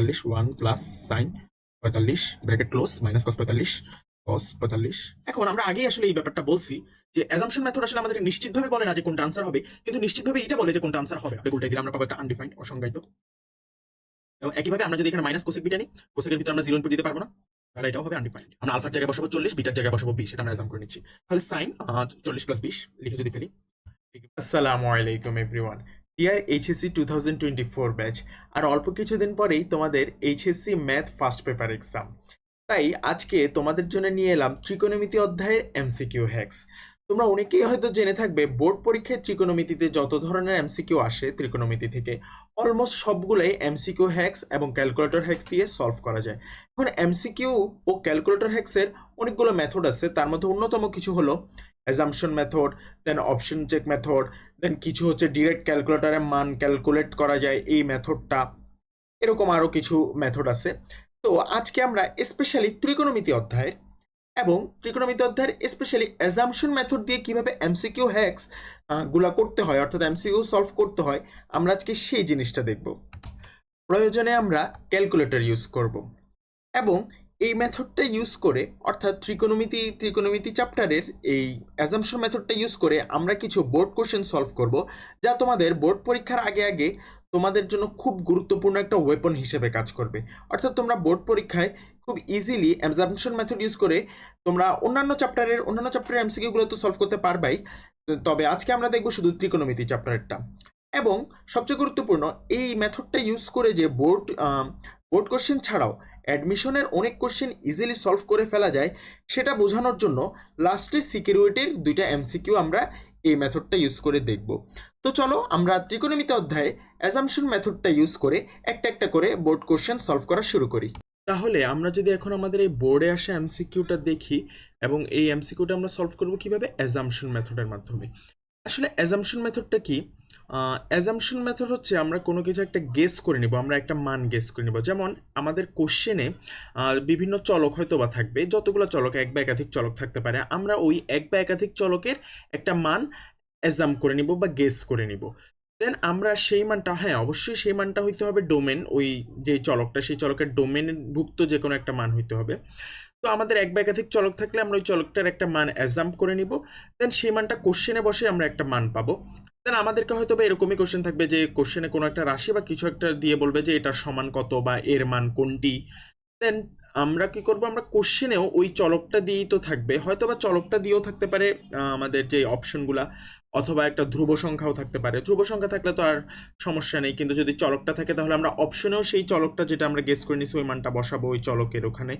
পঁয়তাল্লিশ, one plus sign পঁয়তাল্লিশ, bracket close, minus cos পঁয়তাল্লিশ কস পঁয়তাল্লিশ। এখন আমরা আগেই আসলে এই ব্যাপারটা বলছি যে অ্যাজাম্পশন মেথড আসলে আমাদেরকে নিশ্চিতভাবে বলে না যে কোনটা আনসার হবে, কিন্তু নিশ্চিতভাবে এটা বলে যে কোনটা আনসার হবে। উল্টাই দিলে আমরা পাবো একটা আনডিফাইন্ড অসংজ্ঞায়িত। এবং একইভাবে আমরা যদি এখানে মাইনাস কোসেক বিটা নিই কোসেকের ভিতরে আমরা জিরো ইনপুট দিতে পারব না, তাহলে এটাও হবে আনডিফাইন্ড আমরা আলফার জায়গায় বসাবো চল্লিশ বিটার জায়গায় বসাবো বিশ, এটা আমরা এক্সাম করে নিচ্ছি। তাহলে সাইন চল্লিশ প্লাস বিশ, লিখে যদি ফেলি। আসসালামু আলাইকুম everyone dear HSC two thousand twenty four batch আর অল্প কিছুদিন পরেই তোমাদের HSC math first paper exam তাই আজকে তোমাদের জন্য নিয়ে এলাম ত্রিকোণমিতি অধ্যায়ের এমসিকিউ হ্যাক্স তোমরা অনেকেই হয়তো জেনে থাকবে, বোর্ড পরীক্ষায় ত্রিকোণমিতিতে যত ধরনের এমসিকিউ আসে ত্রিকোণমিতি থেকে অলমোস্ট সবগুলোই এমসিকিউ হ্যাক্স এবং ক্যালকুলেটর হ্যাক্স দিয়ে সলভ করা যায়। এখন এমসিকিউ ও ক্যালকুলেটর হ্যাক্সের অনেকগুলো মেথড আছে, তার মধ্যে অন্যতম কিছু হলো assumption method then option check method then কিছু হচ্ছে ডিরেক্ট ক্যালকুলেটরের মান ক্যালকুলেট করা যায় এই মেথডটা এরকম আরও কিছু মেথড আছে। তো আজকে আমরা স্পেশালি ত্রিকোণমিতি অধ্যায়ের এবং ত্রিকোণমিতি অধ্যায়ের স্পেশালি অ্যাজামশন মেথড দিয়ে কীভাবে এমসিকিউ হ্যাক্সগুলা করতে হয়, অর্থাৎ এমসিকিউ সলভ করতে হয়, আমরা আজকে সেই জিনিসটা দেখব। প্রয়োজনে আমরা ক্যালকুলেটর ইউজ করব। এবং এই মেথডটা ইউজ করে, অর্থাৎ ত্রিকোণমিতি ত্রিকোণমিতি চ্যাপ্টারের এই অ্যাজাম্পশন মেথডটা ইউজ করে আমরা কিছু বোর্ড কোশ্চেন সলভ করব, যা তোমাদের বোর্ড পরীক্ষার আগে আগে তোমাদের জন্য খুব গুরুত্বপূর্ণ একটা ওয়েপন হিসেবে কাজ করবে। অর্থাৎ তোমরা বোর্ড পরীক্ষায় খুব ইজিলি অ্যাজাম্পশন মেথড ইউজ করে তোমরা অন্যান্য চ্যাপ্টারের অন্যান্য চ্যাপ্টারের এমসিকিউগুলো তো সলভ করতে পারবাই। তবে আজকে আমরা দেখব শুধু ত্রিকোণমিতি চ্যাপ্টারটা এবং সবচেয়ে গুরুত্বপূর্ণ, এই মেথডটা ইউজ করে যে বোর্ড বোর্ড কোশ্চেন ছাড়াও অ্যাডমিশনের অনেক কোশ্চেন ইজিলি সলভ করে ফেলা যায়, সেটা বোঝানোর জন্য লাস্টে সিকিউরিটির দুইটা এমসিকিউ আমরা এই মেথডটা ইউজ করে দেখব। তো চলো আমরা ত্রিকোণমিতি অধ্যায়ে অ্যাজাম্পশন মেথডটা ইউজ করে একটা একটা করে বোর্ড কোশ্চেন সলভ করা শুরু করি। তাহলে আমরা যদি এখন আমাদের এই বোর্ডে আসা এমসিকিউটা দেখি এবং এই এমসিকিউটা আমরা সলভ করব কীভাবে? অ্যাজাম্পশন মেথডের মাধ্যমে। আসলে অ্যাজাম্পশন মেথডটা কি? অ্যাজাম্পশন মেথড হচ্ছে আমরা কোনো কিছু একটা গেস করে নিব, আমরা একটা মান গেস করে নিব। যেমন আমাদের কোশ্চেনে বিভিন্ন চলক হয়তো বা থাকবে, যতগুলো চলক এক বা একাধিক চলক থাকতে পারে, আমরা ওই এক বা একাধিক চলকের একটা মান অ্যাজাম করে নিব বা গেস করে নিব। দেন আমরা সেই মানটা হ্যাঁ অবশ্যই সেই মানটা হইতে হবে ডোমেন ওই যে চলকটা, সেই চলকের ডোমেনভুক্ত যে কোনো একটা মান হইতে হবে। তো আমাদের এক বা একাধিক চলক থাকলে আমরা ওই চলকটার একটা মান অ্যাজাম করে নিব। দেন সেই মানটা কোশ্চেনে বসে আমরা একটা মান পাবো। দেন আমাদেরকে হয়তো বা এরকমই কোশ্চেন থাকবে যে কোশ্চেনে কোনো একটা রাশি বা কিছু একটা দিয়ে বলবে যে এটার সমান কত বা এর মান কোনটি। দেন আমরা কি করব? আমরা কোশ্চেনেও ওই চলকটা দিয়েই তো থাকবে। হয়তো বা চলকটা দিয়েও থাকতে পারে আমাদের যে অপশনগুলা অথবা একটা ধ্রুব সংখ্যাও থাকতে পারে। ধ্রুব সংখ্যা থাকলে তো আর সমস্যা নেই, কিন্তু যদি চলকটা থাকে তাহলে আমরা অপশনেও সেই চলকটা যেটা আমরা গেস করে নিছি, ওই মানটা বসাবো ওই চলকের ওখানে।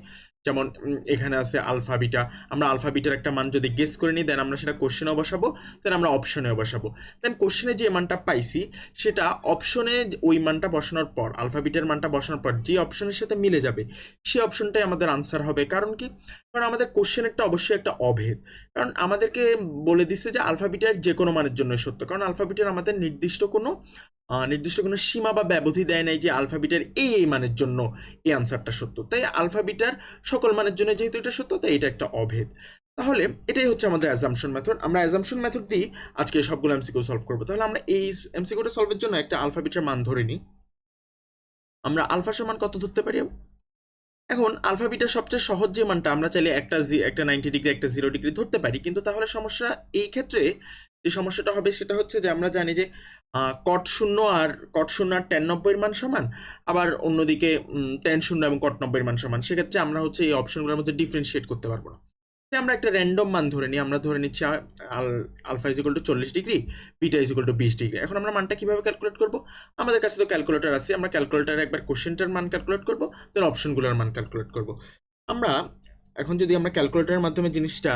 যেমন এখানে আছে আলফা বিটা আমরা আলফা বিটার একটা মান যদি গেস করে নিই দেন আমরা সেটা কোশ্চেনেও বসাবো দেন আমরা অপশনেও বসাবো। দেন কোশ্চেনে যে মানটা পাইছি, সেটা অপশনে ওই মানটা বসানোর পর আলফা বিটার মানটা বসানোর পর যে অপশনের সাথে মিলে যাবে সেই অপশনটাই আমাদের আনসার হবে। কারণ কি? কারণ আমাদের কোশ্চেনেরটা অবশ্যই একটা অভেদ। কারণ আমাদেরকে বলে দিচ্ছে যে আলফাবিটার যে কোনো মানের জন্য সত্য। কারণ আলফাবিটার আমাদের নির্দিষ্ট কোনো নির্দিষ্ট কোনো সীমা বা ব্যবধি দেয় নাই যে আলফাবিটার এই এই মানের জন্য এই আনসারটা সত্য। তাই আলফাবিটার সকল মানের জন্য যেহেতু এটা সত্য, তাই এটা একটা অভেদ। তাহলে এটাই হচ্ছে আমাদের অ্যাজামশন মেথড আমরা অ্যাজামশন মেথড দিয়ে আজকে সবগুলো এমসিকিউ সলভ করব। তাহলে আমরা এই এমসিকিউটা সলভের জন্য একটা আলফাবিটার মান ধরে নিই। আমরা আলফা সমান কত ধরতে পারি? এখন আলফাবিটার সবচেয়ে সহজ যে মানটা আমরা চাইলে একটা জি, একটা নাইনটি ডিগ্রি একটা জিরো ডিগ্রি ধরতে পারি। কিন্তু তাহলে সমস্যা এই ক্ষেত্রে যে সমস্যাটা হবে সেটা হচ্ছে যে আমরা জানি যে কট শূন্য আর কট শূন্য আর টেন নব্বইয়ের মান সমান, আবার অন্যদিকে টেন শূন্য এবং কট নব্বইয়ের মান সমান। সেক্ষেত্রে আমরা হচ্ছে এই অপশনগুলোর মধ্যে ডিফারেন্সিয়েট করতে পারব না। আমরা একটা র্যান্ডম মান ধরে নিই, আমরা ধরে নিচ্ছি আলফা ইজিকল টু চল্লিশ degree beta is equal to বিশ ডিগ্রি এখন আমরা মানটা কীভাবে ক্যালকুলেট করব? আমাদের কাছে তো ক্যালকুলেটার আছে, আমরা ক্যালকুলেটারে একবার কোশ্চেনটার মান ক্যালকুলেট করব দেন অপশনগুলোর মান ক্যালকুলেট করব। আমরা, এখন যদি আমরা ক্যালকুলেটারের মাধ্যমে জিনিসটা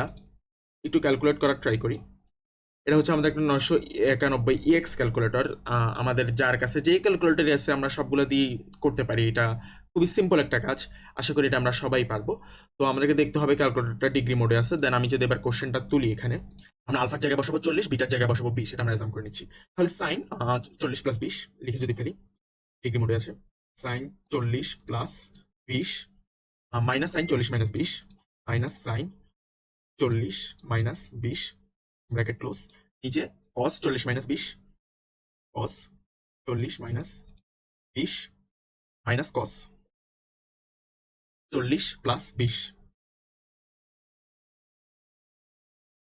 একটু ক্যালকুলেট করার ট্রাই করি এটা হচ্ছে আমাদের একটা নশো একানব্বই ইএক্স ক্যালকুলেটর আমাদের যার কাছে যেই ক্যালকুলেটরই আছে, আমরা সবগুলো দিয়ে করতে পারি। এটা খুবই সিম্পল একটা কাজ। আশা করি এটা আমরা সবাই পারব। তো আমাদেরকে দেখতে হবে ক্যালকুলেটরটা ডিগ্রি মোডে আছে। দেন আমি যদি এবার কোশ্চেনটা তুলি এখানে। আমরা আলফার জায়গায় বসাবো চল্লিশ, বিটার জায়গায় বসাবো বিশ। এটা আমরা এক্সাম করে নিচ্ছি। তাহলে সাইন চল্লিশ প্লাস বিশ লিখে যদি ফেলি ডিগ্রি মোডে আছে। সাইন চল্লিশ প্লাস বিশ মাইনাস সাইন চল্লিশ মাইনাস বিশ মাইনাস সাইন চল্লিশ মাইনাস বিশ ব্র্যাকেট ক্লোজ নিচে কস চল্লিশ মাইনাস বিশ কস চল্লিশ মাইনাস বিশ মাইনাস কস চল্লিশ প্লাস বিশ।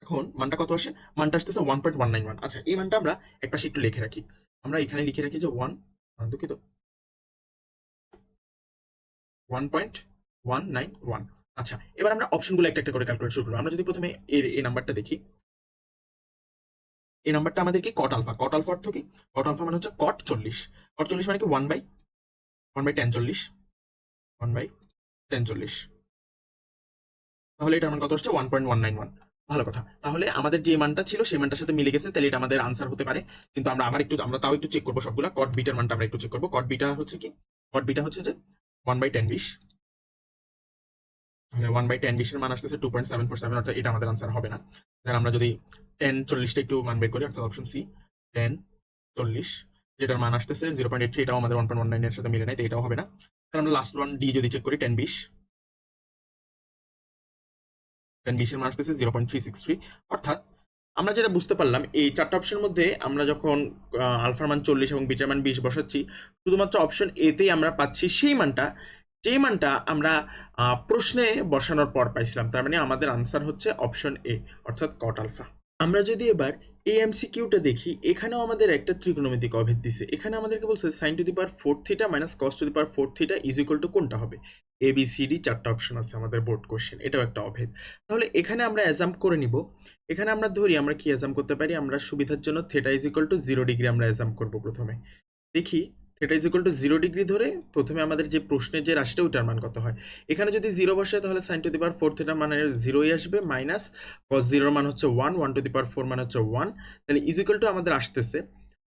এখন মানটা কত আসে? মানটা আসতেছে one point one nine one আচ্ছা এই মানটা আমরা এক পাশে একটু লিখে রাখি। আমরা এখানে লিখে রাখি যে ওয়ান দুঃখিত। One point one nine one আচ্ছা এবার আমরা অপশনগুলো একটা একটা করে ক্যালকুলেট শুরু করব। আমরা যদি প্রথমে এর এই নাম্বারটা দেখি। এই নাম্বারটা আমাদের কি কট আলফা কট আলফা অর্থ কি? কট আলফা মানে হচ্ছে কট চল্লিশ। কট চল্লিশ মানে কি? One by one by tan চল্লিশ। ওয়ান বাই টেন চল্লিশ। তাহলে এটা আমার কত হচ্ছে one point one nine one ভালো কথা। তাহলে আমাদের যে মানটা ছিল, সেই মানটার সাথে মিলে গেছে, তাহলে এটা আমাদের আনসার হতে পারে। কিন্তু আমরা আবার একটু, আমরা তাও একটু চেক করব সবগুলা। কট বিটার মানটা আমরা একটু চেক করব। কট বিটা হচ্ছে কি? কট বিটা হচ্ছে যে ওয়ান বাই টেন বিশ। তাহলে ওয়ান বাই টেন বিশের মান আসতেছে two point seven four seven অর্থাৎ এটা আমাদের আনসার হবে না। দেন আমরা যদি টেন চল্লিশটা একটু মান বের করি, অর্থাৎ অপশন সি টেন চল্লিশ, যেটার মান আসতেছে জিরো পয়েন্ট এইট থ্রি এটাও আমাদের ওয়ান পয়েন্ট ওয়ান নাইনের সাথে মিলে নেয়, তো এটাও হবে না। তাহলে আমরা লাস্ট ওয়ান ডি যদি চেক করি টেন বিশ টেন বিশের মান আসতেছে zero point three six three অর্থাৎ আমরা যেটা বুঝতে পারলাম, এই চারটা অপশনের মধ্যে আমরা যখন আলফার মান চল্লিশ এবং বিটার মান বিশ বসাচ্ছি, শুধুমাত্র অপশন এতেই আমরা পাচ্ছি সেই মানটা। যে মানটা আমরা প্রশ্নে বসানোর পর পাইছিলাম, তার মানে আমাদের আনসার হচ্ছে অপশন এ অর্থাৎ কট আলফা আমরা যদি এবার এই এমসিকিউটা দেখি, এখানেও আমাদের একটা ত্রিকোণমিতিক অভেদ দিছে। এখানে আমাদেরকে বলছে sine to the power four theta minus cos to the power four theta is equal to কোনটা হবে? এ বি সি ডি চারটা অপশন আছে আমাদের বোর্ড কোশ্চেন এটাও একটা অভেদ। তাহলে এখানে আমরা অ্যাজাম্প করে নিব। এখানে আমরা ধরি, আমরা কি অ্যাজাম করতে পারি? আমরা সুবিধার জন্য theta is equal to zero degree আমরা অ্যাজাম করব প্রথমে। দেখি theta is equal to zero degree ধরে প্রথমে আমাদের যে প্রশ্নের যে রাশিটা, ওইটার মান কত হয়? এখানে যদি জিরো বসে তাহলে sine to the power four থেটার মানে জিরোই আসবে মাইনাস কস জিরোর মান হচ্ছে one one to the power four মানে হচ্ছে ওয়ান তাহলে ইজ ইকুয়াল টু আমাদের আসতেছে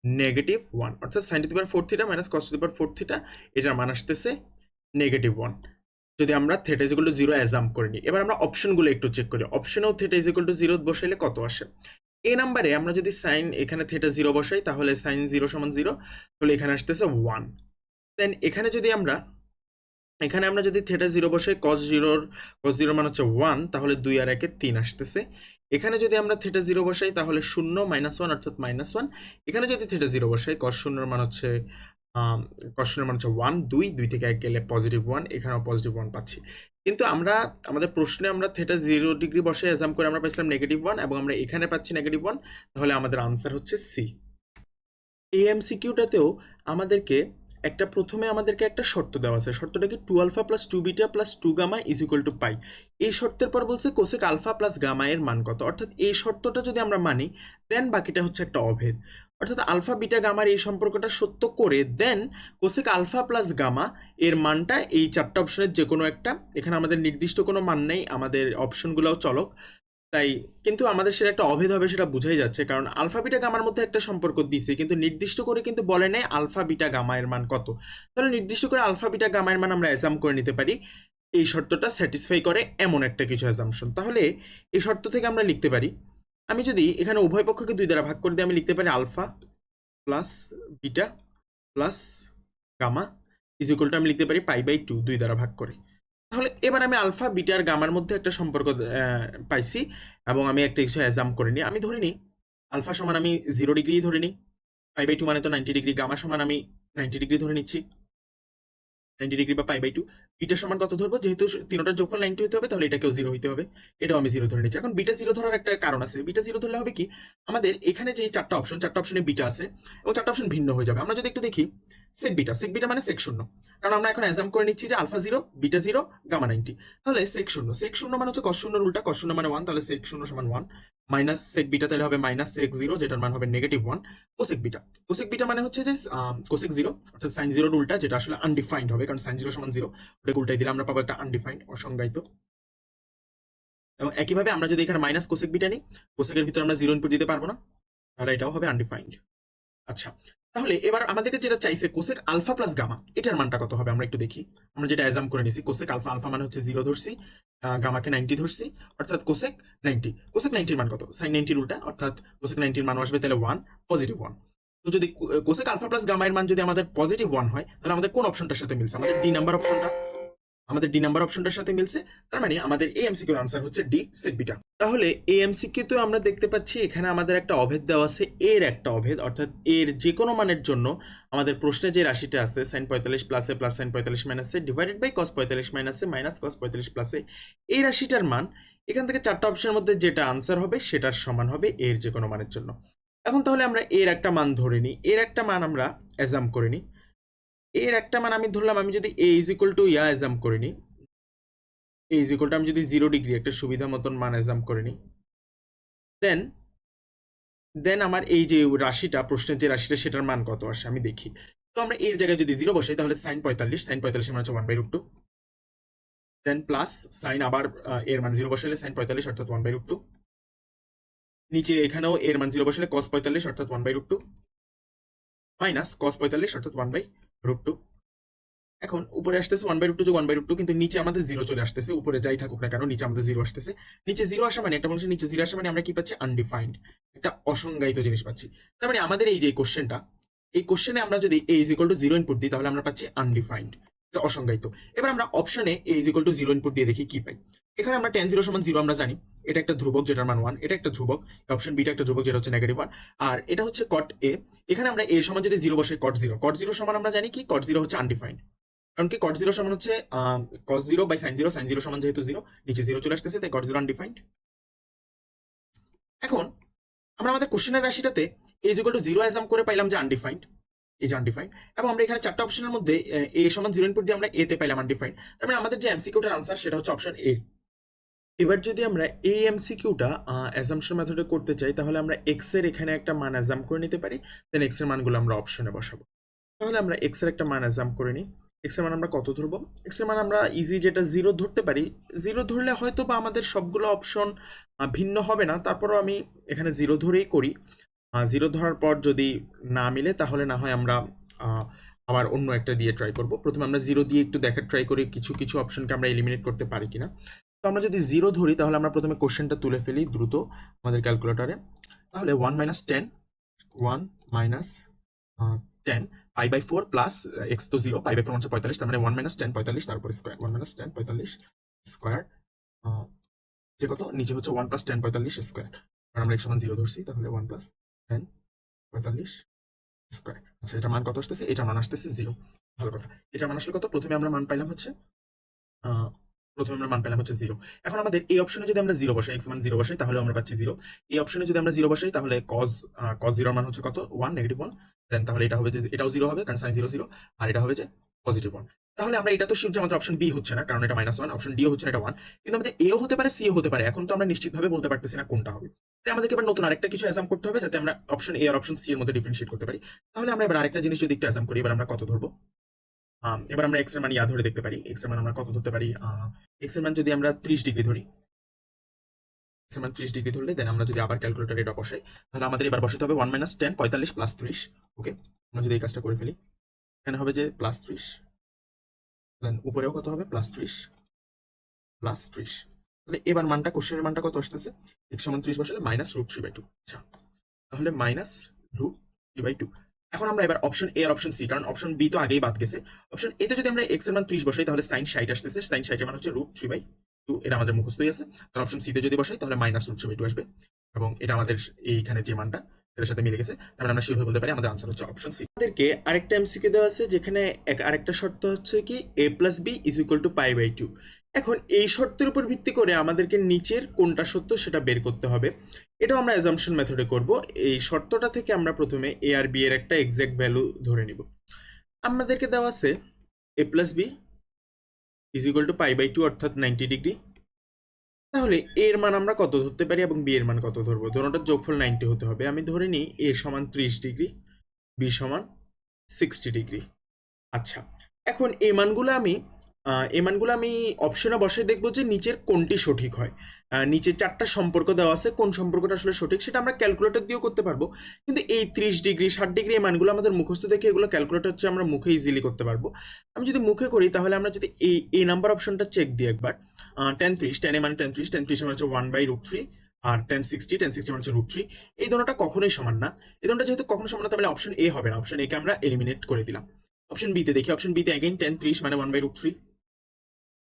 নেগেটিভ ওয়ান অর্থাৎ sine to the power four theta minus cos to the power four theta এটার মান আসতেছে নেগেটিভ ওয়ান যদি আমরা theta is equal to zero assume করে নিই, এবার আমরা অপশনগুলো একটু চেক করি। অপশনেও theta is equal to zero বসাইলে কত আসে? এই নাম্বারে আমরা যদি সাইন এখানে থেটা জিরো বসাই, তাহলে সাইন জিরো সমান জিরো তাহলে এখানে আসতেছে ওয়ান দেন এখানে যদি আমরা, এখানে আমরা যদি থেটা জিরো বসাই কস জিরোর কস জিরোর মান হচ্ছে ওয়ান তাহলে দুই আর একে তিন আসতেছে। এখানে যদি আমরা থেটা জিরো বসাই, তাহলে শূন্য মাইনাস ওয়ান অর্থাৎ মাইনাস ওয়ান এখানে যদি থেটা জিরো বসাই কস শূন্যর মান হচ্ছে শূন্যের মান হচ্ছে ওয়ান দুই দুই থেকে এক গেলে পজিটিভ ওয়ান এখানেও পজিটিভ ওয়ান পাচ্ছি। কিন্তু আমরা, আমাদের প্রশ্নে আমরা থেটা জিরো ডিগ্রি বসে এক্সাম করে আমরা পাইছিলাম নেগেটিভ ওয়ান এবং আমরা এখানে পাচ্ছি নেগেটিভ ওয়ান তাহলে আমাদের আনসার হচ্ছে সি এই এমসিকিউটাতেও আমাদেরকে একটা প্রথমে আমাদেরকে একটা শর্ত দেওয়া আছে। শর্তটা কি two alpha plus two beta plus two gamma is equal to pi এই শর্তের পর বলছে কোসেক আলফা প্লাস গামা এর মান কত? অর্থাৎ এই শর্তটা যদি আমরা মানি দেন বাকিটা হচ্ছে একটা অভেদ। অর্থাৎ আলফা, বিটা, গামার এই সম্পর্কটা সত্য করে দেন কোসেক আলফা প্লাস গামা এর মানটা এই চারটা অপশনের যে কোনো একটা। এখানে আমাদের নির্দিষ্ট কোনো মান নেই, আমাদের অপশনগুলোও চলক। তাই কিন্তু আমাদের সেটা একটা অভেদ হবে সেটা বোঝাই যাচ্ছে, কারণ আলফা, বিটা, গামার মধ্যে একটা সম্পর্ক দিছে, কিন্তু নির্দিষ্ট করে কিন্তু বলে নেই আলফা, বিটা, গামা এর মান কত। তাহলে নির্দিষ্ট করে আলফা, বিটা, গামা এর মান আমরা অ্যাজাম করে নিতে পারি। এই শর্তটা স্যাটিসফাই করে এমন একটা কিছু অ্যাজামশন তাহলে এই শর্ত থেকে আমরা লিখতে পারি আমি যদি এখানে উভয় পক্ষকে দুই দ্বারা ভাগ করে দিই, আমি লিখতে পারি alpha plus beta plus gamma is equal to আমি লিখতে পারি পাই বাই টু দুই দ্বারা ভাগ করে। তাহলে এবার আমি আলফা, বিটা আর গামার মধ্যে একটা সম্পর্ক পাইছি এবং আমি একটা কিছু অ্যাজাম করে নিই। আমি ধরে নিই, আলফা সমান আমি জিরো ডিগ্রি ধরে নিই, পাই বাই টু মানে তো নাইনটি ডিগ্রি গামা সমান আমি নাইনটি ডিগ্রি ধরে নিচ্ছি। নাইনটি ডিগ্রি বা পাই বাই টু বিটা সমান কত ধরবো? যেহেতু তিনটার যোগফল নাইনটি হতে হবে, তাহলে এটাকেও জিরো হইতে হবে। এটাও আমি জিরো ধরে নিচ্ছি এখন বিটা জিরো ধরার একটা কারণ আছে। বিটা জিরো ধরলে হবে কি? আমাদের এখানে যে চারটা অপশন চারটা অপশনে বিটা আছে এবং চারটা অপশন ভিন্ন হয়ে যাবে। আমরা যদি একটু দেখি সেক বিটা সেক বিটা মানে সেক শূন্য। কারণ আমরা এখন অ্যাজাম করে নিচ্ছি যে alpha zero beta zero gamma ninety তাহলে সেক শূন্য। সেক শূন্য মানে হচ্ছে কস শূন্যর উল্টা কস শূন্য মানে ওয়ান তাহলে সেক শূন্য সমান ওয়ান মাইনাস সেক বিটা তাহলে হবে মাইনাস সেক জিরো যেটার মান হবে negative one cosec beta cosec beta মানে হচ্ছে যে কোসেক জিরো অর্থাৎ সাইন জিরোর উল্টা, যেটা আসলে আনডিফাইন্ড হবে, কারণ সাইন জিরো সমান জিরো ওটাকে উল্টাই দিলে আমরা পাবো একটা আনডিফাইন্ড অসংজ্ঞায়িত। এবং একইভাবে আমরা যদি এখানে মাইনাস কোসেক বিটা নিই কোসেকের ভিতরে আমরা জিরো ইনপুট দিতে পারব না। তাহলে এটাও হবে আনডিফাইন্ড আচ্ছা। তাহলে এবার আমাদেরকে যেটা চাইছে কোসেক আলফা প্লাস গামা এটার মানটা কত হবে আমরা একটু দেখি। আমরা যেটা অ্যাজাম করে নিছি কোসেক আলফা আলফা মানে হচ্ছে জিরো ধরছি গামাকে নাইনটি ধরছি, অর্থাৎ কোসেক নাইনটি কোসেক নাইনটির মান কত? সাইন নাইনটির উল্টা, অর্থাৎ কোসেক নাইনটির মান আসবে তাহলে ওয়ান পজিটিভ ওয়ান তো যদি কোসেক আলফা প্লাস গামা এর মান যদি আমাদের পজিটিভ ওয়ান হয়, তাহলে আমাদের কোন অপশনটার সাথে মিলছে? আমাদের ডি নাম্বার অপশনটা আমাদের ডি নাম্বার অপশনটার সাথে মিলছে, তার মানে আমাদের এই এমসিকিউর আনসার হচ্ছে ডি সেট বিটা তাহলে এই তো আমরা দেখতে পাচ্ছি, এখানে আমাদের একটা অভেদ দেওয়া আছে এর একটা অভেদ, অর্থাৎ এর যে কোনো মানের জন্য আমাদের প্রশ্নে যে রাশিটা আছে সাইন পঁয়তাল্লিশ প্লাসে প্লাস সাইন পঁয়তাল্লিশ মাইনাসে ডিভাইডেড বাই কস পঁয়তাল্লিশ মাইনাসে মাইনাস কস পঁয়তাল্লিশ প্লাসে এই রাশিটার মান, এখান থেকে চারটা অপশনের মধ্যে যেটা আনসার হবে, সেটার সমান হবে এর যে কোনো মানের জন্য। এখন তাহলে আমরা এর একটা মান ধরে নিই। এর একটা মান আমরা অ্যাজাম করে নিই। এর একটা মান আমি ধরলাম, আমি যদি এ ইজ ইকুয়াল টু ইয়া এজাম করে নিই এ ইজ ইকুয়াল টু আমি যদি জিরো ডিগ্রি একটা সুবিধা মতন মান অ্যাজাম করে নিই দেন দেন আমার এই যে রাশিটা, প্রশ্নের যে রাশিটা, সেটার মান কত আসে আমি দেখি। তো আমরা এর জায়গায় যদি জিরো বসাই, তাহলে সাইন পঁয়তাল্লিশ সাইন পঁয়তাল্লিশ মানে হচ্ছে one by root two then plus sine আবার এর মান জিরো বসালে সাইন পঁয়তাল্লিশ অর্থাৎ ওয়ান বাই রুট টু নিচে এখানেও এর মান জিরো বসালে কস পঁয়তাল্লিশ অর্থাৎ one by root two minus cos পঁয়তাল্লিশ অর্থাৎ ওয়ান বাই রুট টু এখন উপরে আসতেছে ওয়ান বাই রুট টু যোগ ওয়ান বাই রুট টু কিন্তু নিচে আমাদের জিরো চলে আসতেছে। উপরে যাই থাকুক না কেন, নিচে আমাদের জিরো আসতেছে। নিচে জিরো আসা মানে একটা মানুষের নিচে জিরো আসা মানে আমরা কি পাচ্ছি? আনডিফাইন্ড একটা অসংজ্ঞায়িত জিনিস পাচ্ছি। তার মানে আমাদের এই যে কোশ্চেনটা এই কোশ্চেনে আমরা যদি A is equal to zero input দিই, তাহলে আমরা পাচ্ছি আনডিফাইন্ড এটা অসংজ্ঞায়িত। এবার আমরা অপশনে A is equal to zero input দিয়ে দেখি কি পাই। এখানে আমরা টেন জিরো সমান জিরো আমরা জানি। এটা একটা ধ্রুবক যেটার মান ওয়ান এটা একটা ধ্রুবক অপশন বিটা একটা ধ্রুবক যেটা হচ্ছে নেগেটিভ ওয়ান আর এটা হচ্ছে কট এ এখানে আমরা এ সমান যদি জিরো বসে কট জিরো কট জিরো সমান আমরা জানি কি? কট জিরো হচ্ছে আনডিফাইন্ড কারণ কি? কট জিরো সমান হচ্ছে cos zero by sine zero sine zero সমান যেহেতু জিরো নিচে জিরো চলে আসতেছে, তাই কট জিরো আনডিফাইন্ড এখন, আমরা আমাদের কোশ্চেনের রাশিটাতে A equal to zero assume করে পাইলাম যে আনডিফাইন্ড এই যে আনডিফাইন্ড এবং আমরা এখানে চারটা অপশনের মধ্যে এ সমান জিরো ইনপুট দিয়ে আমরা এতে পাইলাম আনডিফাইন্ড তার মানে আমাদের যে এমসিকিউটার আনসার সেটা হচ্ছে অপশন এ এবার যদি আমরা এই এমসিকিউটা অ্যাজামশন মেথডে করতে চাই, তাহলে আমরা এক্সের এখানে একটা মান অ্যাজাম করে নিতে পারি দেন এক্সের মানগুলো আমরা অপশনে বসাবো। তাহলে আমরা এক্সের একটা মান অ্যাজাম করে নিই। এক্সের মান আমরা কত ধরবো? এক্সের মান আমরা ইজি যেটা জিরো ধরতে পারি জিরো ধরলে হয়তো বা আমাদের সবগুলো অপশন ভিন্ন হবে না, তারপরও আমি এখানে জিরো ধরেই করি। জিরো ধরার পর যদি না মিলে, তাহলে না হয় আমরা আবার অন্য একটা দিয়ে ট্রাই করব। প্রথমে আমরা জিরো দিয়ে একটু দেখার ট্রাই করি, কিছু কিছু অপশনকে আমরা এলিমিনেট করতে পারি কিনা। তো আমরা যদি জিরো ধরি, তাহলে আমরা প্রথমে কোশ্চেনটা তুলে ফেলি দ্রুত আমাদের ক্যালকুলেটরে তাহলে one minus tan one minus tan pi by four plus x তো জিরো পাই বাই ফোর হচ্ছে পঁয়তাল্লিশ, তার মানে ওয়ান মাইনাস টেন পঁয়তাল্লিশ, তারপর স্কোয়ার ওয়ান মাইনাস টেন পঁয়তাল্লিশ স্কোয়ার যে কত? নিচে হচ্ছে ওয়ান প্লাস টেন পঁয়তাল্লিশ স্কোয়ার আর আমরা এক সমান জিরো ধরছি, তাহলে ওয়ান প্লাস টেন পঁয়তাল্লিশ স্কোয়ার আচ্ছা এটা মান কত আসতেছে? এটা মান আসতেছে জিরো ভালো কথা। এটা মান আসলে কত? প্রথমে আমরা মান পাইলাম হচ্ছে প্রথমে আমরা মান পেলাম হচ্ছে জিরো এখন আমাদের এই অপশনে যদি আমরা জিরো বসাই এক্স মান জিরো বসাই, তাহলে আমরা পাচ্ছি জিরো এই অপশনে যদি আমরা জিরো বসাই, তাহলে কজ কজ জিরোর মান হচ্ছে কত? ওয়ান নেগেটিভ ওয়ান দেন তাহলে এটা হবে যে, এটাও জিরো হবে, কারণ সাইন জিরো জিরো আর এটা হবে যে পজিটিভ ওয়ান তাহলে আমরা এটা তো যে আমাদের অপশন বি হচ্ছে না, কারণ এটা মাইনাস ওয়ান অপশন ডিও হচ্ছে না, এটা ওয়ান কিন্তু আমাদের এও হতে পারে সিও হতে পারে। এখন তো আমরা নিশ্চিতভাবে বলতে পারতেছি না কোনটা হবে। তাই আমাদেরকে এবার নতুন আরেকটা কিছু অ্যাজাম করতে হবে, যাতে আমরা অপশন এ আর অপশন সি এর মধ্যে ডিফারেন্সিয়েট করতে পারি। তাহলে আমরা এবার আরেকটা জিনিস যদি একটু অ্যাজাম করি, এবার আমরা কত ধরবো? এবার আমরা এক্সের মান ইয়া ধরে দেখতে পারি। এক্সের মান আমরা কত ধরতে পারি? এক্সের মান যদি আমরা ত্রিশ ডিগ্রি ধরি এক্সের মান ত্রিশ ডিগ্রি ধরলে দেন আমরা যদি আবার ক্যালকুলেটর এটা বসাই, তাহলে আমাদের এবার বসাতে হবে ওয়ান মাইনাস টেন পঁয়তাল্লিশ প্লাস ত্রিশ ওকে আমরা যদি এই কাজটা করে ফেলি, এখানে হবে যে প্লাস ত্রিশ দেন উপরেও কত হবে? প্লাস ত্রিশ প্লাস ত্রিশ। তাহলে এবার মানটা কোশ্চেনের মানটা কত আসতেছে? এক্স সমান ত্রিশ বসালে minus root three by two আচ্ছা তাহলে minus root three by two এখন আমরা এবার অপশন এ আর অপশন সি কারণ অপশন বি তো আগেই বাদ গেছে। অপশন এতে যদি আমরা এক্সের মান ত্রিশ বসাই, তাহলে সাইন ষাট আসতেছে। সাইন ষাটের মান হচ্ছে রুট থ্রি বাই টু এটা আমাদের মুখস্থই আছে। আর অপশন সিতে যদি বসাই, তাহলে minus root three by two আসবে। এবং এটা আমাদের এইখানে যে মানটা এটার সাথে মিলে গেছে। তাহলে আমরা শিওর বলতে পারি, আমাদের আনসার হচ্ছে অপশন সি আমাদেরকে আরেকটা এমসিকিউ দেওয়া আছে, যেখানে আরেকটা শর্ত হচ্ছে কি A plus B is equal to pi by two এখন এই শর্তের উপর ভিত্তি করে আমাদেরকে নিচের কোনটা সত্য সেটা বের করতে হবে। এটাও আমরা অ্যাজাম্পশন মেথডে করব। এই শর্তটা থেকে আমরা প্রথমে এ আর বি এর একটা এক্স্যাক্ট ভ্যালু ধরে নিব। আমাদেরকে দেওয়া আছে A plus B is equal to pi by two অর্থাৎ নাইনটি ডিগ্রি তাহলে এ এর মান আমরা কত ধরতে পারি এবং বি এর মান কত ধরবো? দোনোটার যোগফল নাইনটি হতে হবে। আমি ধরে নিই এ সমান ত্রিশ ডিগ্রি বি সমান সিক্সটি ডিগ্রি আচ্ছা এখন এই মানগুলো আমি এই মানগুলো আমি অপশনে বসে দেখব যে নিচের কোনটি সঠিক হয়। নিচে চারটা সম্পর্ক দেওয়া আছে, কোন সম্পর্কটা আসলে সঠিক সেটা আমরা ক্যালকুলেটর দিয়েও করতে পারব। কিন্তু এই ত্রিশ ডিগ্রি, ষাট ডিগ্রি এই মানগুলো আমাদের মুখস্থ দেখে এগুলো ক্যালকুলেটর হচ্ছে আমরা মুখে ইজিলি করতে পারব। আমি যদি মুখে করি তাহলে আমরা যদি এই এই নাম্বার অপশনটা চেক দিই একবার। টেন ত্রিশ টেনে মানে টেন ত্রিশ টেন ত্রিশ মানে হচ্ছে ওয়ান বাই রুট থ্রি আর টেন সিক্সটি টেন সিক্সটি হচ্ছে রুট থ্রি এই দোনোটা কখনোই সমান না। এই দোনোটা যেহেতু কখনো সমান না তাহলে অপশন এ হবে না। অপশন এ কে আমরা এলিমিনেট করে দিলাম। অপশন বিতে দেখি অপশন বিতে অ্যাগেন টেন ত্রিশ মানে one by root three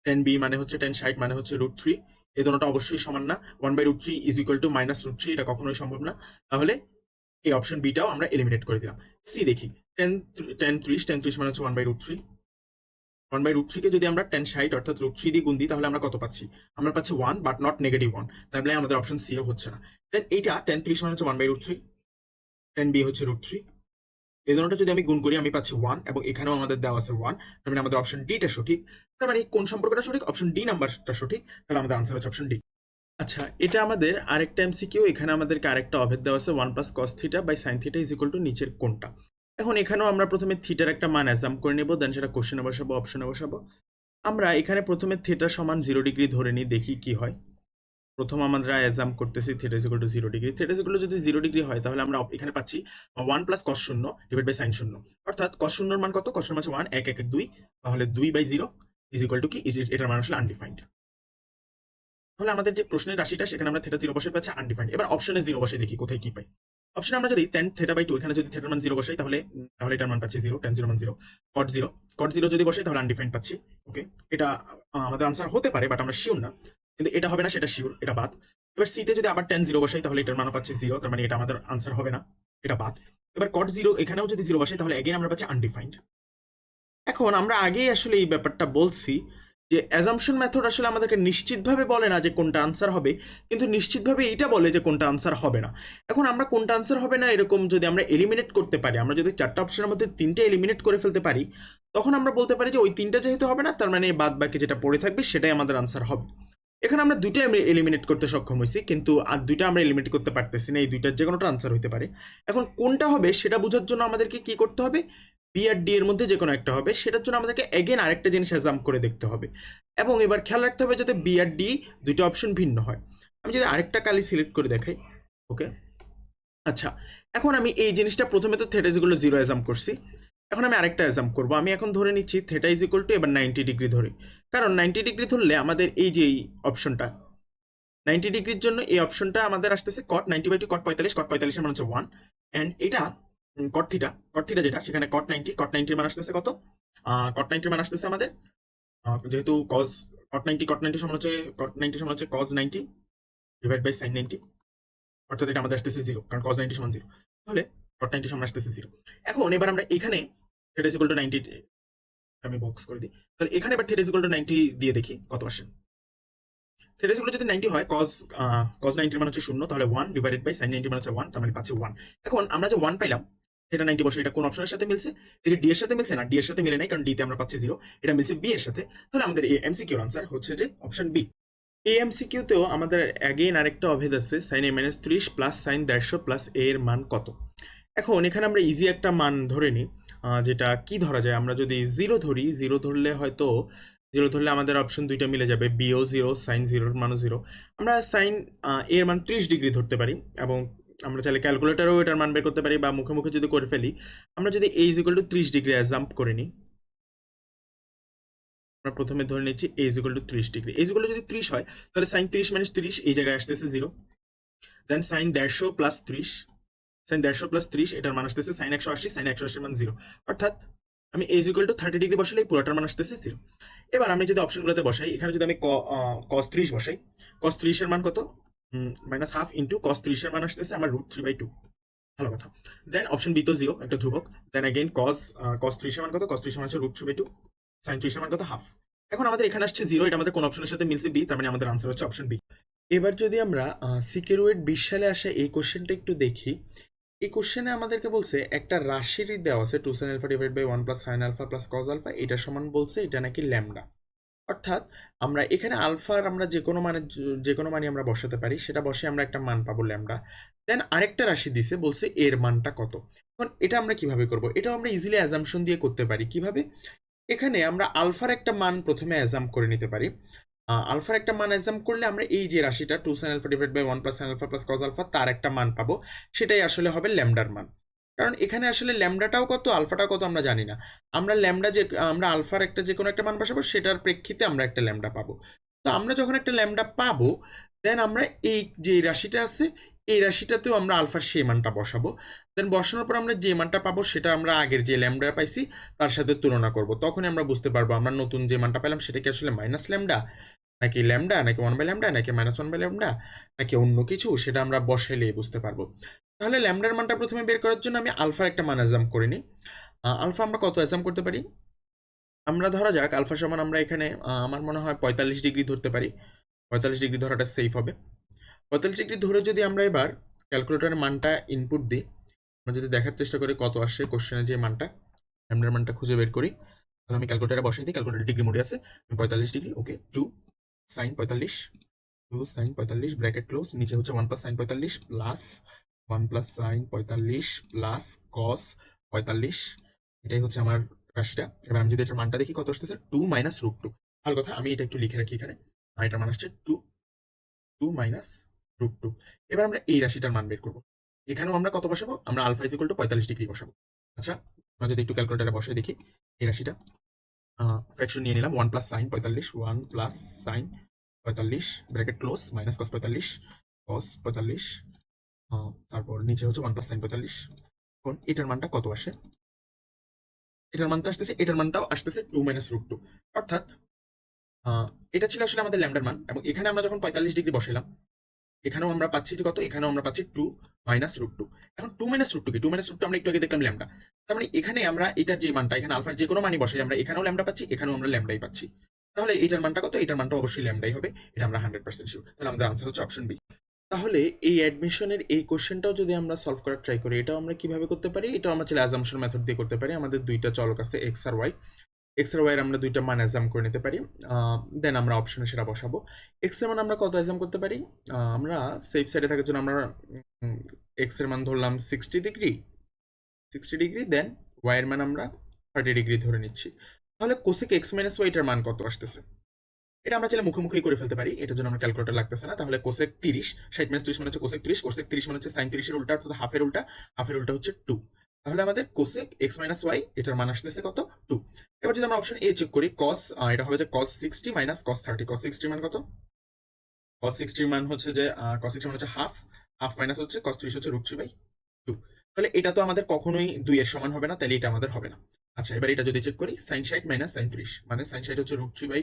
tan B মানে হচ্ছে টেন ষাট মানে হচ্ছে রুট থ্রি এই দুটোটা অবশ্যই সমান না। One by root three is equal to minus root three এটা কখনোই সম্ভব না। তাহলে এই অপশন বিটাও আমরা এলিমিনেট করে দিলাম। সি দেখি টেন টেন ত্রিশ টেন ত্রিশ মানে হচ্ছে one by root three one by root থ্রিকে যদি আমরা টেন ষাট অর্থাৎ রুট থ্রি দিয়ে গুণ দিই, তাহলে আমরা কত পাচ্ছি? আমরা পাচ্ছি one but not negative one তার তাহলে আমাদের অপশন সিও হচ্ছে না। দেন এইটা টেন ত্রিশ মানে হচ্ছে one by root three tan B হচ্ছে রুট থ্রি এই দুটোটা যদি আমি গুণ করি, আমি পাচ্ছি ওয়ান এবং এখানেও আমাদের দেওয়া আছে ওয়ান তার মানে আমাদের অপশন ডিটা সঠিক। তার মানে কোন সম্পর্কটা সঠিক? অপশন ডি নাম্বারটা সঠিক, তাহলে আমাদের আনসার হচ্ছে অপশন ডি আচ্ছা এটা আমাদের আরেকটা এমসিকিউ এখানে আমাদেরকে আরেকটা অভেদ দেওয়া আছে one plus cos theta by sine theta is equal to নিচের কোনটা এখন এখানেও আমরা প্রথমে থিটার একটা মান অ্যাজাম করে নেব দেন সেটা কোশ্চেনে বসাবো অপশনে বসাবো। আমরা এখানে প্রথমে থিটা সমান জিরো ডিগ্রি ধরে নিই, দেখি কি হয়। প্রথম আমরা অ্যাজাম করতেছি theta is two zero degree theta is যদি জিরো ডিগ্রি হয়, তাহলে আমরা এখানে পাচ্ছি ওয়ান প্লাস কস শূন্য ডিভাইড বাই সাইন শূন্য। অর্থাৎ কস শূন্যর মান কত? কস শূন্য আছে ওয়ান এক এক এক, দুই। তাহলে দুই by zero is equal to কি? এটার মান আসলে আনডিফাইন্ড তাহলে আমাদের যে প্রশ্নের রাশিটা, সেখানে আমরা থেটা জিরো বসে পাচ্ছি আনডিফাইন্ড এবার অপশনে জিরো বসে দেখি, কোথায় কি পাই। অপশনে আমরা যদি টেন থেটা বাই টু এখানে যদি থেটার মান জিরো বসাই, তাহলে তাহলে এটার মান পাচ্ছি জিরো টেন জিরো মান zero cot zero cot zero যদি বসাই, তাহলে আনডিফাইন্ড পাচ্ছি। ওকে এটা আমাদের আনসার হতে পারে বাট আমরা শিওর না। কিন্তু এটা হবে না, সেটা শিওর এটা বাদ। এবার সিতে যদি আবার টেন জিরো বসাই, তাহলে এটার মান পাচ্ছি জিরো তার মানে এটা আমাদের আনসার হবে না, এটা বাদ। এবার কট জিরো এখানেও যদি জিরো বসাই, তাহলে এগেন আমরা পাচ্ছি আনডিফাইন্ড এখন আমরা আগেই আসলে এই ব্যাপারটা বলছি যে অ্যাজামশন মেথড আসলে আমাদেরকে নিশ্চিতভাবে বলে না যে কোনটা আনসার হবে, কিন্তু নিশ্চিতভাবে এটা বলে যে কোনটা আনসার হবে না। এখন আমরা কোনটা আনসার হবে না এরকম যদি আমরা এলিমিনেট করতে পারি, আমরা যদি চারটা অপশনের মধ্যে তিনটে এলিমিনেট করে ফেলতে পারি, তখন আমরা বলতে পারি যে ওই তিনটা যেহেতু হবে না, তার মানে বাদ বাকি যেটা পড়ে থাকবে, সেটাই আমাদের আনসার হবে। এখানে আমরা দুইটা এলিমিনেট করতে সক্ষম হয়েছি, কিন্তু আর দুইটা আমরা এলিমিনেট করতে পারতেছি না, এই দুইটার যে কোনোটা আনসার হতে পারে। এখন কোনটা হবে সেটা বোঝার জন্য আমাদেরকে কি করতে হবে? বি আর ডি এর মধ্যে যে কোনো একটা হবে, সেটার জন্য আমাদেরকে এগেন আরেকটা জিনিস অ্যাজাম করে দেখতে হবে। এবং এবার খেয়াল রাখতে হবে যাতে বি আর ডি দুইটা অপশন ভিন্ন হয়। আমি যদি আরেকটা কালি সিলেক্ট করে দেখাই ওকে আচ্ছা এখন আমি এই জিনিসটা প্রথমে তো থেটা ইজিকুল জিরো অ্যাজাম করছি এখন আমি আরেকটা অ্যাজাম করব। আমি এখন ধরে নিচ্ছি থেটা ইজ ইকুয়াল টু এবার নাইনটি ডিগ্রি ধরে। কারণ নাইনটি ডিগ্রি ধরলে আমাদের এই যে এই অপশনটা নাইনটি ডিগ্রির জন্য এই অপশনটা আমাদের আসতেছে cot ninety by two cot পঁয়তাল্লিশ কট পঁয়তাল্লিশের মান হচ্ছে ওয়ান অ্যান্ড এটা কট থিটা কট থিটা যেটা, সেখানে কট নাইনটি কট নাইনটির মান আসতেছে কত? কট নাইনটির মান আসতেছে আমাদের যেহেতু cos cot ninety cot ninety সমান হচ্ছে কট নাইনটি সমান হচ্ছে cos ninety divide by sine ninety অর্থাৎ এটা আমাদের আসতেছে জিরো কারণ কজ নাইনটি সমান জিরো তাহলে কট নাইনটি সমান আসতেছে জিরো এখন এবার আমরা এখানে থেটা ইকুয়াল টু নাইনটি আমি বক্স করে দিই। তাহলে এখানে এবার থেটা ইকুয়াল টু নাইনটি দিয়ে দেখি কত আসে থেটা ইকুয়াল যদি নাইনটি হয় কজ কজ নাইনটির মান হচ্ছে শূন্য, তাহলে one divided by sine ninety মান হচ্ছে ওয়ান তার মানে পাচ্ছি ওয়ান এখন আমরা যে ওয়ান পাইলাম এটা নাইনটি বসে, এটা কোন অপশনের সাথে মিলছে? এটা ডি এর সাথে মিলছে না? ডি এর সাথে মিলে নাই, কারণ ডি তে আমরা পাচ্ছি জিরো এটা মিলছে বি এর সাথে। তাহলে আমাদের এই এমসিকিউর আনসার হচ্ছে যে অপশন বি এই এমসিকিউতেও আমাদের অ্যাগেইন আরেকটা অভেদ আছে সাইন এ মাইনাস ত্রিশ প্লাস সাইন দেড়শো প্লাস এ এর মান কত? এখন এখানে আমরা ইজি একটা মান ধরে নিই। যেটা কি ধরা যায়? আমরা যদি জিরো ধরি জিরো ধরলে হয়তো জিরো ধরলে আমাদের অপশন দুইটা মিলে যাবে বিও জিরো সাইন জিরোর মানও জিরো আমরা সাইন এর মান ত্রিশ ডিগ্রি ধরতে পারি এবং আমরা চাইলে ক্যালকুলেটারও এটার মান বের করতে পারি বা মুখে মুখে যদি করে ফেলি, আমরা যদি এই ইকুয়াল টু ত্রিশ ডিগ্রি জাম্প করে নিই, আমরা প্রথমে ধরে নিচ্ছি এই ইকুয়াল টু ত্রিশ ডিগ্রি এই ইকুয়াল যদি ত্রিশ হয়, তাহলে সাইন ত্রিশ মাইনাস ত্রিশ এই জায়গায় আসতেছে জিরো দেন সাইন দেড়শো প্লাস ত্রিশ সাইন দেড়শো প্লাস ত্রিশ এটার মান আসতেছে সাইন একশো আশি সাইন একশো আশির মান জিরো অর্থাৎ আমি A is equal to thirty degree বসালে এই পুরোটার মান আসতেছে জিরো এবার আমি যদি অপশনগুলোতে বসাই, এখানে যদি আমি কস ত্রিশ বসাই কস ত্রিশের মান কত? মাইনাস হাফ ইন্টু কস ত্রিশের মান আসতেছে আমার রুট থ্রি বাই টু ভালো কথা। দেন অপশন বি তো জিরো একটা ধ্রুবক। দেন অ্যাগেইন কস কস ত্রিশের মান কত? কস ত্রিশের মান হচ্ছে root three by two sine ত্রিশের মান কত? হাফ এখন আমাদের এখানে আসছে জিরো এটা আমাদের কোন অপশনের সাথে মিলছে বি তার মানে আমাদের আনসার হচ্ছে অপশন বি এবার যদি আমরা সিকিউরোয়েট বিশ সালে আসা এই কোশ্চেনটা একটু দেখি এই কোশ্চেনে আমাদেরকে বলছে, একটা রাশির দেওয়া আছে two sine alpha divide by one plus sine alpha plus cos alpha এটা সমান বলছে, এটা নাকি ল্যামডা অর্থাৎ আমরা এখানে আলফার আমরা যে কোনো মানে যে কোনো মানে আমরা বসাতে পারি, সেটা বসে আমরা একটা মান পাবো ল্যামডা দেন আরেকটা রাশি দিছে, বলছে এর মানটা কত। এখন এটা আমরা কীভাবে করব? এটাও আমরা ইজিলি অ্যাজাম্পশন দিয়ে করতে পারি। কীভাবে? এখানে আমরা আলফার একটা মান প্রথমে অ্যাজাম করে নিতে পারি। আলফার একটা মান এক্সাম করলে আমরা এই যে রাশিটা two sine alpha divide by one plus sine alpha plus cos alpha তার একটা মান পাবো। সেটাই আসলে হবে ল্যামডার মান। কারণ এখানে আসলে ল্যামডাটাও কত, আলফাটাও কত আমরা জানি না। আমরা ল্যামডা যে, আমরা আলফার একটা যে কোনো একটা মান বসাবো, সেটার প্রেক্ষিতে আমরা একটা ল্যামডা পাবো। তো আমরা যখন একটা ল্যামডা পাবো দেন আমরা এই যে রাশিটা আছে এই রাশিটাতেও আমরা আলফার সেই মানটা বসাবো। দেন বসানোর পর আমরা যে মানটা পাবো সেটা আমরা আগের যে ল্যামডা পাইছি, তার সাথে তুলনা করব। তখনই আমরা বুঝতে পারব আমরা নতুন যে মানটা পেলাম সেটা কি আসলে মাইনাস ল্যামডা? নাকি ল্যামডা? নাকি ওয়ান বাই ল্যামডা? নাকি মাইনাস ওয়ান বাই ল্যামডা? নাকি অন্য কিছু? সেটা আমরা বসাইলেই বুঝতে পারব। তাহলে ল্যামডার মানটা প্রথমে বের করার জন্য আমি আলফার একটা মান অ্যাজাম করে নিই। আলফা আমরা কত অ্যাজাম করতে পারি? আমরা ধরা যাক, আলফা সমান আমরা এখানে আমার মনে হয় পঁয়তাল্লিশ ডিগ্রি ধরতে পারি। পঁয়তাল্লিশ ডিগ্রি ধরাটা সেফ হবে। পঁয়তাল্লিশ ডিগ্রি ধরে যদি আমরা এবার ক্যালকুলেটরের মানটা ইনপুট দিই, আমরা যদি দেখার চেষ্টা করি কত আসছে কোশ্চেনের যে মানটা ল্যামডার মানটা খুঁজে বের করি, তাহলে আমি ক্যালকুলেটারে বসাই দিই ক্যালকুলেটার ডিগ্রি মোডে আছে পঁয়তাল্লিশ ডিগ্রি ওকে টু সাইন পঁয়তাল্লিশ টু সাইন পঁয়তাল্লিশ ব্র্যাকেট ক্লোজ নিচে হচ্ছে ওয়ান প্লাস সাইন পঁয়তাল্লিশ প্লাস ওয়ান প্লাস সাইন পঁয়তাল্লিশ প্লাস কস পঁয়তাল্লিশ, এটাই হচ্ছে আমার রাশিটা। এবার আমি যদি এটার মানটা দেখি, কত আসতেছে? টু মাইনাস রুট টু ভালো কথা, আমি এটা একটু লিখে রাখি এখানে। আর এটার মান আসছে two two minus root two এবার আমরা এই রাশিটার মান বের করব। এখানেও আমরা কত বসাবো? আমরা আলফা ইজ টু পঁয়তাল্লিশ ডিগ্রি বসাবো। আচ্ছা আমরা যদি একটু ক্যালকুলেটারে বসে দেখি এই রাশিটা। ফ্র্যাকশন নিয়ে নিলাম ওয়ান প্লাস সাইন পঁয়তাল্লিশ ওয়ান প্লাস সাইন পঁয়তাল্লিশ ব্র্যাকেট ক্লোজ মাইনাস কস পঁয়তাল্লিশ কস পঁয়তাল্লিশ তারপর নিচে হচ্ছে ওয়ান প্লাস সাইন পঁয়তাল্লিশ। এখন এটার মানটা কত আসে? এটার মানটা আসতেছে, এটার মানটাও আসতেছে টু মাইনাস রুট টু অর্থাৎ এটা ছিল আসলে আমাদের ল্যামডার মান। এবং এখানে আমরা যখন পঁয়তাল্লিশ ডিগ্রি বসাইলাম এখানেও আমরা পাচ্ছি যে কত? এখানেও আমরা পাচ্ছি টু মাইনাস রুট টু এখন টু মাইনাস রুট টু কি? টু মাইনাস রুট টু আমরা একটু আগে দেখলাম ল্যামডা তার মানে এখানে আমরা এটার যে মানটা, এখানে আলফার যে কোনো মানই বসাই, আমরা এখানেও ল্যামডা পাচ্ছি, এখানেও আমরা ল্যামডাই পাচ্ছি। তাহলে এটার মানটা কত? এটার মানটা অবশ্যই ল্যামডাই হবে। এটা আমরা হান্ড্রেড পার্সেন্ট শিওর তাহলে আমাদের আনসার হচ্ছে অপশন বি তাহলে এই অ্যাডমিশনের এই কোশ্চেনটাও যদি আমরা সলভ করার ট্রাই করি, এটাও আমরা কীভাবে করতে পারি? এটাও আমরা চলে অ্যাজামশন মেথড দিয়ে করতে পারি। আমাদের দুইটা চলক আছে এক্স আর ওয়াই এক্স আর ওয়াই আমরা দুইটা মান অ্যাজাম করে নিতে পারি দেন আমরা অপশনে সেটা বসাবো। এক্সের মান আমরা কত অ্যাজাম করতে পারি? আমরা সেফ সাইডে থাকার জন্য আমরা এক্সের মান ধরলাম sixty degree sixty degree then y এর মান আমরা থার্টি ডিগ্রি ধরে নিচ্ছি। তাহলে কোসেক এক্স মাইনাস ওয়াই এটার মান কত আসতেছে? এটা আমরা চাইলে মুখোমুখি করে ফেলতে পারি, এটার জন্য আমার ক্যালকুলেটর লাগতেছে না। তাহলে কোসেক তিরিশ ষাট মাইনাস তিরিশ মানে হচ্ছে কোসেক তিরিশ কোসেক তিরিশ মানে হচ্ছে সাইন তিরিশের উল্টা অর্থাৎ হাফের উল্টা হাফের উল্টা হচ্ছে টু তাহলে আমাদের কোসেক এক্স মাইনাস ওয়াই এটার মান আসতেছে কত? টু এবার যদি আমরা অপশন এ চেক করি কস এটা হবে যে cos sixty minus cos thirty cos sixty মান কত? কস সিক্সটির মান হচ্ছে যে কস সিক্সটি মান হচ্ছে হাফ হাফ মাইনাস হচ্ছে কস ত্রিশ হচ্ছে রুট থ্রি বাই টু তাহলে এটা তো আমাদের কখনোই দুই এর সমান হবে না তাহলে এটা আমাদের হবে না। আচ্ছা এবার এটা যদি চেক করি সাইন ষাট মাইনাস সাইন ত্রিশ মানে সাইন ষাট হচ্ছে root three by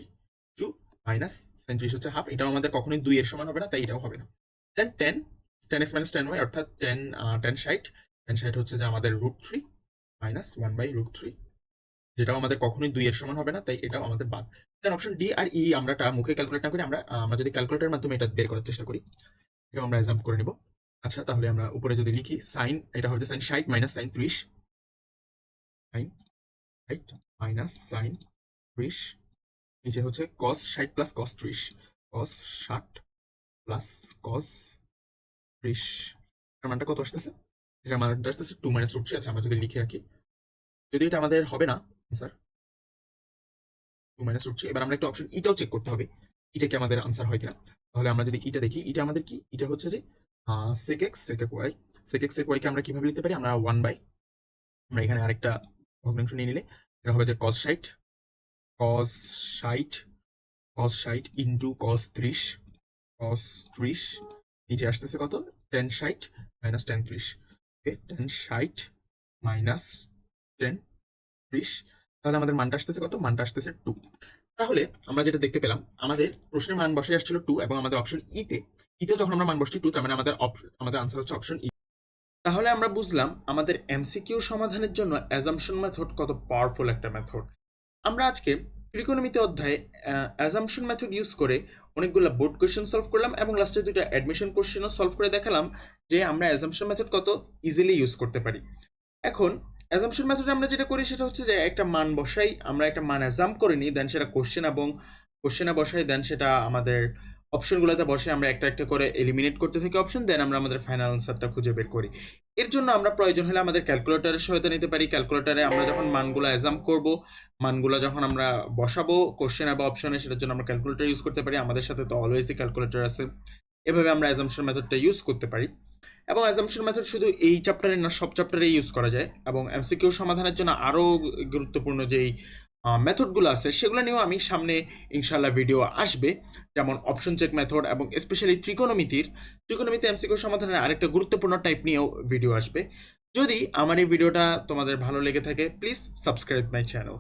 two minus sine ত্রিশ হচ্ছে হাফ এটাও আমাদের কখনোই দুই এর সমান হবে না, তাই এটাও হবে না। Then tan tan x minus tan y অর্থাৎ টেন টেন ষাট ষাট হচ্ছে যে আমাদের root three minus one by root three যেটাও আমাদের কখনোই দুই এর সমান হবে না, তাই এটাও আমাদের বাদ। দেন অপশন ডি আর ই আমরা মুখে ক্যালকুলেট না করে, আমরা আমরা যদি ক্যালকুলেটারের মাধ্যমে এটা বের করার চেষ্টা করি এটা আমরা এক্সাম করে নিব। আচ্ছা তাহলে আমরা উপরে যদি লিখি সাইন এটা হবে সাইন ষাট মাইনাস সাইন ত্রিশ সাইন ষাট মাইনাস সাইন ত্রিশ, নিচে হচ্ছে কস ষাট প্লাস কস ত্রিশ কস ষাট প্লাস কস ত্রিশ মানটা কত আসতেছে? এটার মানটা আসতেছে টু মাইনাস রুট থ্রি আচ্ছা আমরা যদি লিখে রাখি। যদি এটা আমাদের হবে না sir two minus root three এবার আমরা একটা অপশন ইটাও চেক করতে হবে এটা কি আমাদের আনসার হয় কিনা। তাহলে আমরা যদি এটা দেখি এটা আমাদের কি? এটা হচ্ছে যে sec x sec y sec x sec ওয়াইকে আমরা কীভাবে লিখতে পারি? আমরা ওয়ান বাই আমরা এখানে আরেকটা ভগ্নাংশ নিয়ে নিলে, এটা হবে যে কস ষাট কস ষাট কস ষাট ইন্টু কস ত্রিশ কস ত্রিশ, নিচে আসতেছে কত? টেন ষাট মাইনাস টেন ত্রিশ। টেন ষাট মাইনাস টেন ত্রিশ তাহলে আমাদের মানটা আসতেছে কত? মানটা আসতেছে টু তাহলে আমরা যেটা দেখতে পেলাম, আমাদের প্রশ্নের মান বসে আসছিল টু এবং আমাদের অপশন ইতে ইতে যখন আমরা মান বসছি টু তার মানে আমাদের আমাদের আনসার হচ্ছে অপশন ই তাহলে আমরা বুঝলাম আমাদের এমসিকিউ সমাধানের জন্য অ্যাজাম্পশন মেথড কত পাওয়ারফুল একটা মেথড আমরা আজকে ত্রিকোণমিতি অধ্যায়ে অ্যাজামশন মেথড ইউজ করে অনেকগুলো বোর্ড কোয়েশ্চেন সলভ করলাম এবং লাস্টে দুটো অ্যাডমিশন কোশ্চেনও সলভ করে দেখালাম যে আমরা অ্যাজামশন মেথড কত ইজিলি ইউজ করতে পারি। এখন অ্যাজামশন মেথডে আমরা যেটা করি সেটা হচ্ছে যে একটা মান বসাই, আমরা একটা মান অ্যাজাম করে নিই দেন সেটা কোশ্চেন এবং কোশ্চেনে বসাই দেন সেটা আমাদের অপশনগুলোতে বসে আমরা একটা একটা করে এলিমিনেট করতে থাকি অপশন দেন আমরা আমাদের ফাইনাল আনসারটা খুঁজে বের করি। এর জন্য আমরা প্রয়োজন হলে আমাদের ক্যালকুলেটরের সহায়তা নিতে পারি। ক্যালকুলেটরে আমরা যখন মানগুলো অ্যাজাম করব, মানগুলো যখন আমরা বসাবো কোশ্চেন বা অপশনে সেটার জন্য আমরা ক্যালকুলেটর ইউজ করতে পারি। আমাদের সাথে তো অলওয়েজই ক্যালকুলেটর আছে। এভাবে আমরা অ্যাজাম্পশন মেথডটা ইউজ করতে পারি। এবং অ্যাজাম্পশন মেথড শুধু এই চ্যাপ্টারে না, সব চ্যাপ্টারে ইউজ করা যায়। এবং এমসিকিউ সমাধানের জন্য আরও গুরুত্বপূর্ণ যেই মেথডগুলো আছে, সেগুলো নিয়েও আমি সামনে ইনশাল্লাহ ভিডিও আসবে। যেমন অপশন চেক মেথড এবং স্পেশালি ত্রিকোণমিতির ত্রিকোণমিতি এমসিকিউ সমাধানের আরেকটা গুরুত্বপূর্ণ টাইপ নিয়েও ভিডিও আসবে। যদি আমার এই ভিডিওটা তোমাদের ভালো লেগে থাকে প্লিজ সাবস্ক্রাইব মাই চ্যানেল